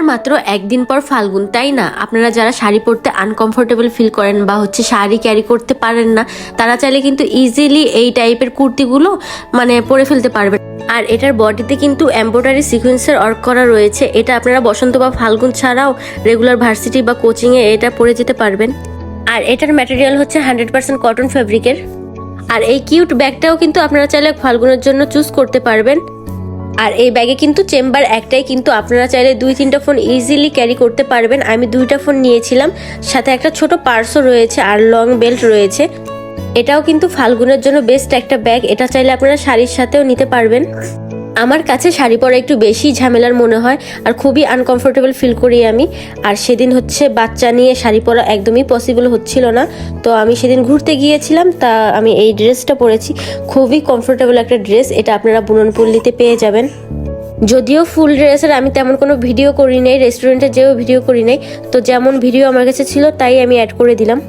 আর মাত্র একদিন পর ফাল্গুন, তাই না? আপনারা যারা শাড়ি পরতে আনকমফোর্টেবল ফিল করেন বা হচ্ছে শাড়ি ক্যারি করতে পারেন না, তারা চাইলে কিন্তু ইজিলি এই টাইপের কুর্তিগুলো মানে পরে ফেলতে পারবেন। আর এটার বডিতে কিন্তু এম্ব্রয়ডারি সিকোয়েন্সের ওয়ার্ক করা রয়েছে। এটা আপনারা বসন্ত বা ফাল্গুন ছাড়াও রেগুলার ভার্সিটি বা কোচিংয়ে এটা পরে যেতে পারবেন। আর এটার ম্যাটেরিয়াল হচ্ছে হান্ড্রেড পার্সেন্ট কটন ফ্যাব্রিকের আর এই কিউট ব্যাগটাও কিন্তু আপনারা চাইলে ফাল্গুনের জন্য চুজ করতে পারবেন। আর এই ব্যাগে কিন্তু চেম্বার একটাই, কিন্তু আপনারা চাইলে দুই, তিনটা ফোন ইজিলি ক্যারি করতে পারবেন। আমি দুইটা ফোন নিয়েছিলাম, সাথে একটা ছোট পার্সও রয়েছে আর লং বেল্ট রয়েছে। এটাও কিন্তু ফাল্গুনের জন্য বেস্ট একটা ব্যাগ এটা চাইলে আপনারা শাড়ির সাথেও নিতে পারবেন। আমার কাছে শাড়ি পরা একটু বেশি ঝামেলার মনে হয় আর খুবই আনকমফোর্টেবল ফিল করি আমি। আর সেদিন হচ্ছে বাচ্চা নিয়ে শাড়ি পরা একদমই পসিবল হচ্ছিল না। তো আমি সেদিন ঘুরতে গিয়েছিলাম, তা আমি এই ড্রেসটা পরেছি। খুবই কমফোর্টেবল একটা ড্রেস, এটা আপনারা বুননপল্লিতে পেয়ে যাবেন। যদিও ফুল ড্রেসের আমি তেমন কোনো ভিডিও করি নাই রেস্টুরেন্টে যেও ভিডিও করি নাই। তো যেমন ভিডিও আমার কাছে ছিল, তাই আমি অ্যাড করে দিলাম।